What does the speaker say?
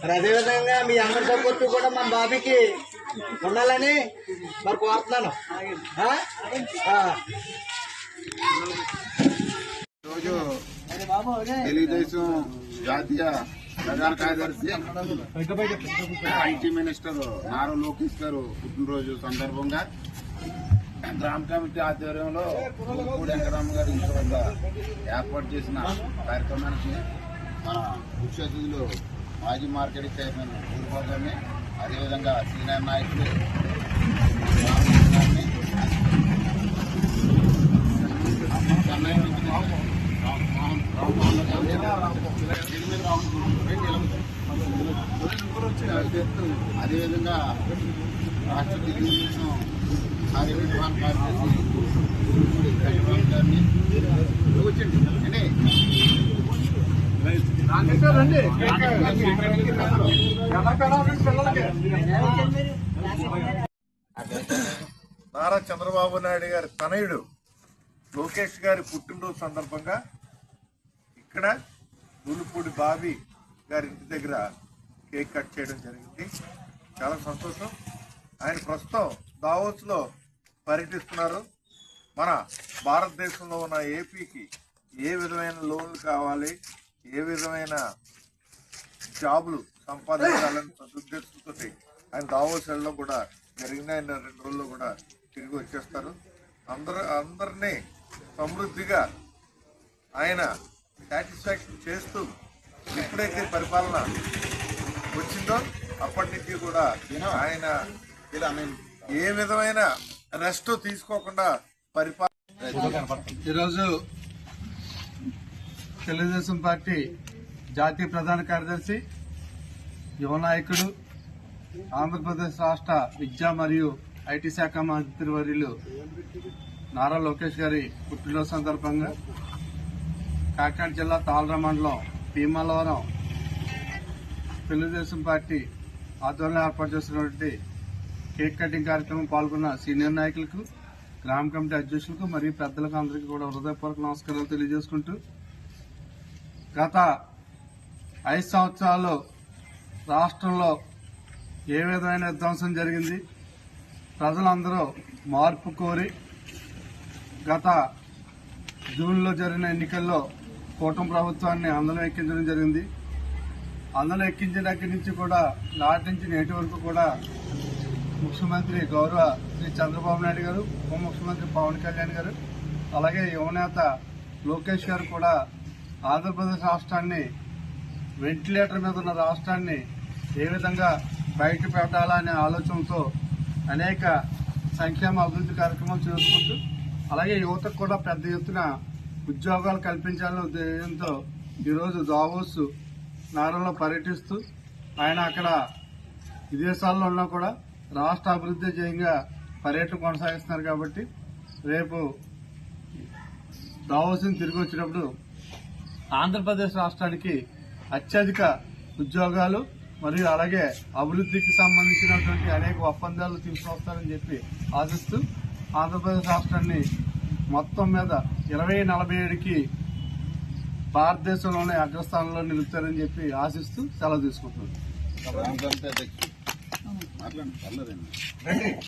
మరి అదేవిధంగా మీ అందరి సపోర్ట్ కూడా మన బాబీకి ఉండాలని మరి కోరుతున్నాను ఆ? రోజు తెలుగుదేశం జాతీయ ప్రధాన కార్యదర్శి ఐటీ మినిస్టర్ నారా లోకేష్ గారు పుట్టినరోజు సందర్భంగా గ్రామ కమిటీ ఆధ్వర్యంలో పూడి వెంకటరామ గారి ఇంటి వద్ద ఏర్పాటు చేసిన కార్యక్రమానికి మన ముఖ్య అతిథులు మాజీ మార్కెట్ చైర్మన్ ఊరుకోగారిని అదేవిధంగా సీనియర్ నాయకులు అదేవిధంగా రాష్ట్ర తెలుగుదేశం కార్యనిర్వహణ కార్యదర్శి గారిని. నారా చంద్రబాబు నాయుడు గారి తనయుడు లోకేష్ గారి పుట్టినరోజు సందర్భంగా ఇక్కడ నూలుపూడి బాబి గారి ఇంటి దగ్గర కేక్ కట్ చేయడం జరిగింది. చాలా సంతోషం. ఆయన ప్రస్తుతం దావోస్లో పర్యటిస్తున్నారు. మన భారతదేశంలో ఉన్న ఏపీకి ఏ విధమైన లోన్లు కావాలి? ఏ విధమైన జాబులు సంపాదించాలని సదుద్దేశంతో ఆయన దావోస్లో కూడా జరిగిన ఆయన రెండు రోజుల్లో కూడా తిరిగి వచ్చేస్తారు. అందరు అందరినీ సమృద్ధిగా ఆయన సాటిస్ఫాక్షన్ చేస్తూ ఎప్పుడైతే పరిపాలన వచ్చిందో అప్పటి నుంచి కూడా ఆయన ఏ విధమైన రెస్ట్ తీసుకోకుండా పరిపాలన ఈరోజు తెలుగుదేశం పార్టీ జాతీయ ప్రధాన కార్యదర్శి యువ నాయకుడు ఆంధ్రప్రదేశ్ రాష్ట్ర విద్యా మరియు ఐటీ శాఖ మంత్రి వర్యులు నారా లోకేష్ గారి పుట్టినరోజు సందర్భంగా కాకినాడ జిల్లా తాళర మండలం భీమలవరం తెలుగుదేశం పార్టీ ఆధ్వర్యంలో ఏర్పాటు చేసినటువంటి కేక్ కటింగ్ కార్యక్రమం పాల్గొన్న సీనియర్ నాయకులకు గ్రామ కమిటీ అధ్యక్షులకు మరియు పెద్దలకు అందరికీ కూడా హృదయపూర్వక నమస్కారాలు తెలియజేసుకుంటూ గత ఐదు సంవత్సరాలు రాష్ట్రంలో ఏ విధమైన విధ్వంసం జరిగింది? ప్రజలందరూ మార్పు కోరి గత జూన్లో జరిగిన ఎన్నికల్లో కూటమి ప్రభుత్వాన్ని అందరం ఎక్కించడం జరిగింది. అందరం ఎక్కించిన దగ్గర నుంచి కూడా నాటి నుంచి నేటి వరకు కూడా ముఖ్యమంత్రి గౌరవ శ్రీ చంద్రబాబు నాయుడు గారు ఉప ముఖ్యమంత్రి పవన్ కళ్యాణ్ గారు అలాగే యువనేత లోకేష్ గారు కూడా ఆంధ్రప్రదేశ్ రాష్ట్రాన్ని వెంటిలేటర్ మీద ఉన్న రాష్ట్రాన్ని ఏ విధంగా బయట పెట్టాలా అనే ఆలోచనతో అనేక సంక్షేమ అభివృద్ధి కార్యక్రమాలు చేసుకుంటూ అలాగే యువతకు కూడా పెద్ద ఎత్తున ఉద్యోగాలు కల్పించాలనే ఉద్దేశంతో ఈరోజు దావోస్ నగరంలో పర్యటిస్తూ ఆయన అక్కడ విదేశాల్లో ఉన్నా కూడా రాష్ట్ర అభివృద్ధి చేయంగా పర్యటన కొనసాగిస్తున్నారు కాబట్టి రేపు దావోస్ని తిరిగి వచ్చినప్పుడు ఆంధ్రప్రదేశ్ రాష్ట్రానికి అత్యధిక ఉద్యోగాలు మరియు అలాగే అభివృద్ధికి సంబంధించినటువంటి అనేక ఒప్పందాలు తీసుకొస్తారని చెప్పి ఆశిస్తూ ఆంధ్రప్రదేశ్ రాష్ట్రాన్ని మొత్తం మీద ఇరవై నలభై ఏడుకి భారతదేశంలోనే అగ్రస్థానంలో నిలుపుతారని చెప్పి ఆశిస్తూ సెలవు తీసుకుంటున్నాను.